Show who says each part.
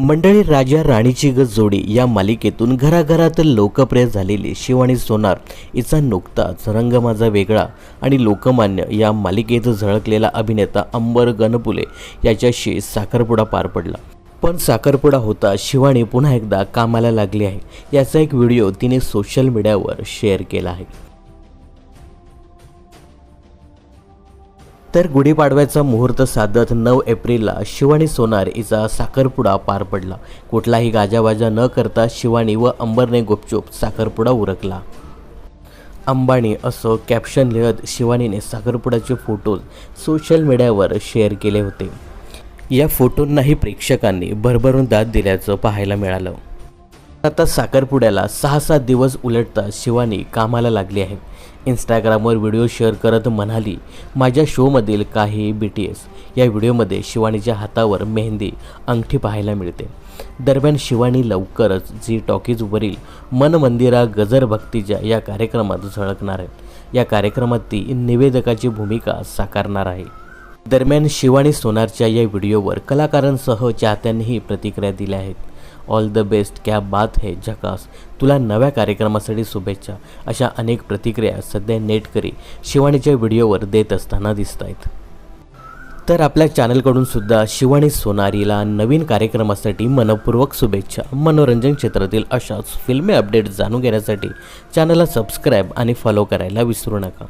Speaker 1: मंडळी राजा राणीची गज जोडी या मालिकेतून घराघरात लोकप्रिय झालेली शिवानी सोनार हिचा नुकताच रंग माझा वेगळा आणि लोकमान्य या मालिकेत झळकलेला अभिनेता अंबर गणपुले याच्याशी साखरपुडा पार पडला. पण साखरपुडा होता शिवानी पुन्हा एकदा कामाला लागली आहे याचा एक व्हिडिओ तिने सोशल मीडियावर शेअर केला आहे. तर गुढीपाडव्याचा मुहूर्त साधत नऊ एप्रिलला शिवानी सोनार हिचा साखरपुडा पार पडला. कुठलाही गाजावाजा न करता शिवानी व अंबरने गुपचूप साखरपुडा उरकला. अंबानी असं कॅप्शन लिहत शिवानीने साखरपुड्याचे फोटोज सोशल मीडियावर शेअर केले होते. या फोटोंनाही प्रेक्षकांनी भरभरून दाद दिल्याचं पाहायला मिळालं. आता साखरपुड्याला सहा सात दिवस उलटता शिवानी कामाला लागली आहे. इंस्टाग्रामवर व्हिडिओ शेअर करत म्हणाली माझ्या शोमधील काही बी टी एस या व्हिडिओमध्ये शिवानीच्या हातावर मेहंदी अंगठी पाहायला मिळते. दरम्यान शिवानी लवकरच झी टॉकीजवरील मन मंदिरा गजर भक्तीच्या या कार्यक्रमात झळकणार आहे. या कार्यक्रमात ती निवेदकाची भूमिका साकारणार आहे. दरम्यान शिवानी सोनारच्या या व्हिडिओवर कलाकारांसह चाहत्यांनीही प्रतिक्रिया दिल्या आहेत. ऑल द बेस्ट क्या बात है झकास। तुला नव्या कार्यक्रमासाठी शुभेच्छा. अशा अनेक प्रतिक्रिया सध्या नेटकरी शिवानीच्या व्हिडिओवर देत असताना दिसत आहेत तर आपल्या चॅनलकडून सुद्धा शिवानी सोनारीला नवीन कार्यक्रमासाठी मनपूर्वक शुभेच्छा. मनोरंजन क्षेत्रातील अशाच फिल्मी अपडेट जाणून घेण्यासाठी चॅनलला सबस्क्राईब आणि फॉलो करायला विसरू नका.